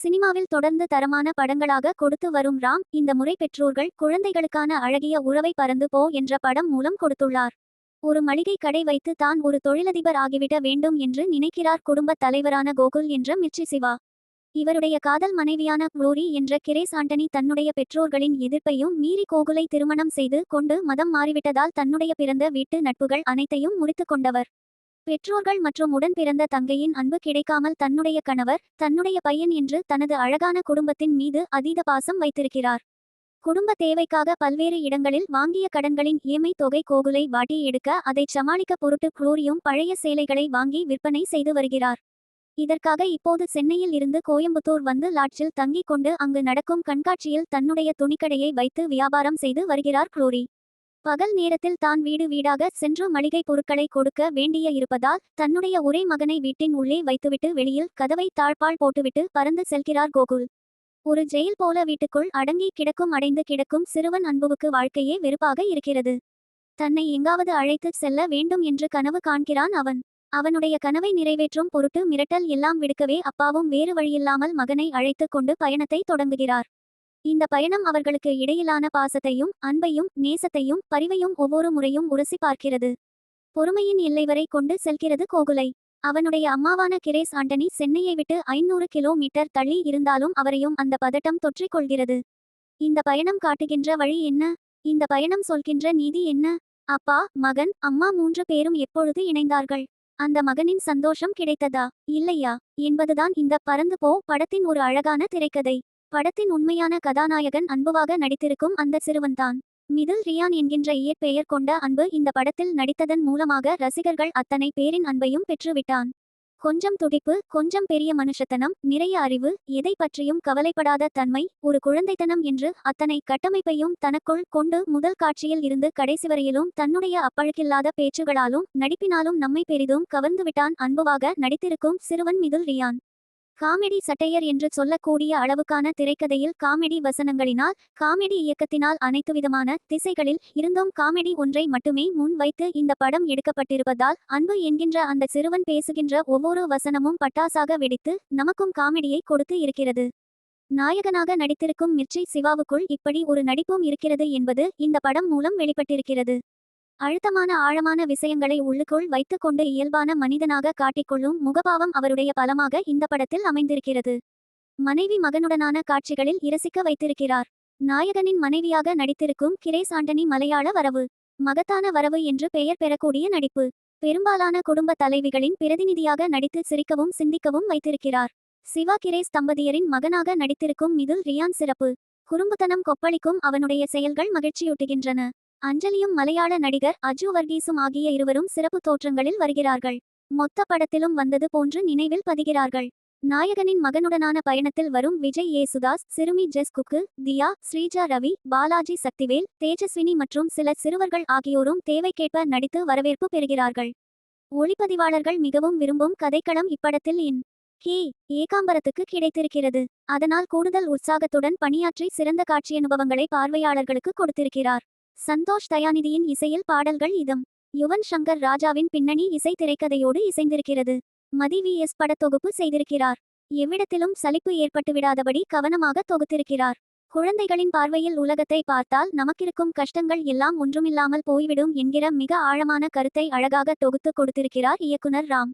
சினிமாவில் தொடர்ந்து தரமான படங்களாக கொடுத்து வரும் ராம் இந்த முறை பெற்றோர்கள் குழந்தைகளுக்கான அழகிய உறவை பறந்து போ என்ற படம் மூலம் கொடுத்துள்ளார். ஒரு மளிகை கடை வைத்து தான் ஒரு தொழிலதிபர் ஆகிவிட வேண்டும் என்று நினைக்கிறார் குடும்பத் தலைவரான கோகுல் என்ற மிர்ச்சி சிவா. இவருடைய காதல் மனைவியான குளோரி என்ற கிரேஸ் ஆண்டனி தன்னுடைய பெற்றோர்களின் எதிர்ப்பையும் மீறி கோகுலை திருமணம் செய்து கொண்டு மதம் மாறிவிட்டதால் தன்னுடைய பிறந்த வீட்டு நட்புகள் அனைத்தையும் முறித்துக் கொண்டவர். பெற்றோர்கள் மற்றும் உடன் பிறந்த தங்கையின் அன்பு கிடைக்காமல் தன்னுடைய கணவர் தன்னுடைய பையன் என்று தனது அழகான குடும்பத்தின் மீது அதீத பாசம் வைத்திருக்கிறார். குடும்ப தேவைக்காக பல்வேறு இடங்களில் வாங்கிய கடன்களின் இஎம்ஐ தொகை கோகுலை வாட்டி எடுக்க அதைச் சமாளிக்க பொருட்டு குளோரியும் பழைய சேலைகளை வாங்கி விற்பனை செய்து வருகிறார். இதற்காக இப்போது சென்னையில் இருந்து கோயம்புத்தூர் வந்து லாட்ஜில் தங்கிக் கொண்டு அங்கு நடக்கும் கண்காட்சியில் தன்னுடைய துணிக்கடையை வைத்து வியாபாரம் செய்து வருகிறார் குளோரி. பகல் நேரத்தில் தான் வீடு வீடாக சென்று மளிகை பொருட்களை கொடுக்க வேண்டிய இருப்பதால் தன்னுடைய ஒரே மகனை வீட்டின் உள்ளே வைத்துவிட்டு வெளியில் கதவை தாழ்பால் போட்டுவிட்டு பறந்து செல்கிறார் கோகுல். ஒரு ஜெயில் போல வீட்டுக்குள் அடங்கி கிடக்கும் அடைந்து கிடக்கும் சிறுவன் அன்புவுக்கு வாழ்க்கையே வெறுப்பாக இருக்கிறது. தன்னை எங்காவது அழைத்து செல்ல வேண்டும் என்று கனவு காண்கிறான் அவன். அவனுடைய கனவை நிறைவேற்றும் பொருட்டு மிரட்டல் எல்லாம் விடுக்கவே அப்பாவும் வேறு வழியில்லாமல் மகனை அழைத்து கொண்டு பயணத்தை தொடங்குகிறார். இந்த பயணம் அவர்களுக்கு இடையிலான பாசத்தையும் அன்பையும் நேசத்தையும் பரிவையும் ஒவ்வொரு முறையும் உரசி பார்க்கிறது. பொறுமையின் எல்லை வரை கொண்டு செல்கிறது கோகுலை. அவனுடைய அம்மாவான கிரேஸ் ஆண்டனி சென்னையை விட்டு ஐநூறு கிலோமீட்டர் தள்ளி இருந்தாலும் அவரையும் அந்த பதட்டம் தொற்றிக் கொள்கிறது. இந்த பயணம் காட்டுகின்ற வழி என்ன? இந்த பயணம் சொல்கின்ற நீதி என்ன? அப்பா மகன் அம்மா மூன்று பேரும் எப்பொழுது இணைந்தார்கள்? அந்த மகனின் சந்தோஷம் கிடைத்ததா? இல்லையா? என்பதுதான் இந்த பறந்து போ படத்தின் ஒரு அழகான திரைக்கதை. படத்தின் உண்மையான கதாநாயகன் அன்புவாக நடித்திருக்கும் அந்த சிறுவன்தான். மிதில் ரியான் என்கின்ற இயற்பெயர் கொண்ட அன்பு இந்த படத்தில் நடித்ததன் மூலமாக ரசிகர்கள் அத்தனை பேரின் அன்பையும் பெற்றுவிட்டான். கொஞ்சம் துடிப்பு கொஞ்சம் பெரிய மனுஷத்தனம் நிறைய அறிவு எதை பற்றியும் கவலைப்படாத தன்மை ஒரு குழந்தைத்தனம் என்று அத்தனை கட்டமைப்பையும் தனக்குள் கொண்டு முதல் காட்சியில் இருந்து கடைசி வரையிலும் தன்னுடைய அப்பழுக்கில்லாத பேச்சுகளாலும் நடிப்பினாலும் நம்மை பெரிதும் கவர்ந்துவிட்டான் அன்புவாக நடித்திருக்கும் சிறுவன் மிதுல் ரியான். காமெடி சட்டையர் என்று சொல்லக்கூடிய அளவுக்கான திரைக்கதையில் காமெடி வசனங்களினால் காமெடி இயக்கத்தினால் அனைத்து விதமான திசைகளில் இருந்தும் காமெடி ஒன்றை மட்டுமே முன் வைத்து இந்த படம் எடுக்கப்பட்டிருப்பதால் அன்பு என்கின்ற அந்த சிறுவன் பேசுகின்ற ஒவ்வொரு வசனமும் பட்டாசாக வெடித்து நமக்கும் காமெடியை கொடுத்து இருக்கிறது. நாயகனாக நடித்திருக்கும் மிர்ச்சி சிவாவுக்குள் இப்படி ஒரு நடிப்பும் இருக்கிறது என்பது இந்த படம் மூலம் வெளிப்பட்டிருக்கிறது. அழுத்தமான ஆழமான விஷயங்களை உள்ளுக்குள் வைத்துக்கொண்டு இயல்பான மனிதனாக காட்டிக்கொள்ளும் முகபாவம் அவருடைய பலமாக இந்த படத்தில் அமைந்திருக்கிறது. மனைவி மகனுடனான காட்சிகளில் இரசிக்க வைத்திருக்கிறார். நாயகனின் மனைவியாக நடித்திருக்கும் கிரேஸ் ஆண்டனி மலையாள வரவு. மகத்தான வரவு என்று பெயர் பெறக்கூடிய நடிப்பு. பெரும்பாலான குடும்ப தலைவிகளின் பிரதிநிதியாக நடித்து சிரிக்கவும் சிந்திக்கவும் வைத்திருக்கிறார். சிவா கிரேஸ் தம்பதியரின் மகனாக நடித்திருக்கும் மிதுல் ரியான் சிறப்பு. குறும்புத்தனம் கொப்பளிக்கும் அவனுடைய செயல்கள் மகிழ்ச்சியூட்டுகின்றன. அஞ்சலியும் மலையாள நடிகர் அஜு வர்கீசும் ஆகிய இருவரும் சிறப்பு தோற்றங்களில் வருகிறார்கள். மொத்த படத்திலும் வந்தது போன்று நினைவில் பதிகிறார்கள். நாயகனின் மகனுடனான பயணத்தில் வரும் விஜய் ஏசுதாஸ் சிறுமி ஜெஸ் குக்கு தியா ஸ்ரீஜா ரவி பாலாஜி சக்திவேல் தேஜஸ்வினி மற்றும் சில சிறுவர்கள் ஆகியோரும் தேவைக்கேற்ப நடித்து வரவேற்பு பெறுகிறார்கள். ஒளிப்பதிவாளர்கள் மிகவும் விரும்பும் கதைக்களம் இப்படத்தில் இன். ஹே ஏகாம்பரத்துக்கு கிடைத்திருக்கிறது. அதனால் கூடுதல் உற்சாகத்துடன் பணியாற்றி சிறந்த காட்சியனுபவங்களை பார்வையாளர்களுக்கு கொடுத்திருக்கிறார். சந்தோஷ் தயாநிதியின் இசையில் பாடல்கள் இதம். யுவன் சங்கர் ராஜாவின் பின்னணி இசை திரைக்கதையோடு இசைந்திருக்கிறது. மதி வி எஸ் படத்தொகுப்பு செய்திருக்கிறார். எவ்விடத்திலும் சலிப்பு ஏற்பட்டுவிடாதபடி கவனமாக தொகுத்திருக்கிறார். குழந்தைகளின் பார்வையில் உலகத்தை பார்த்தால் நமக்கிருக்கும் கஷ்டங்கள் எல்லாம் ஒன்றுமில்லாமல் போய்விடும் என்கிற மிக ஆழமான கருத்தை அழகாக தொகுத்து கொடுத்திருக்கிறார் இயக்குனர் ராம்.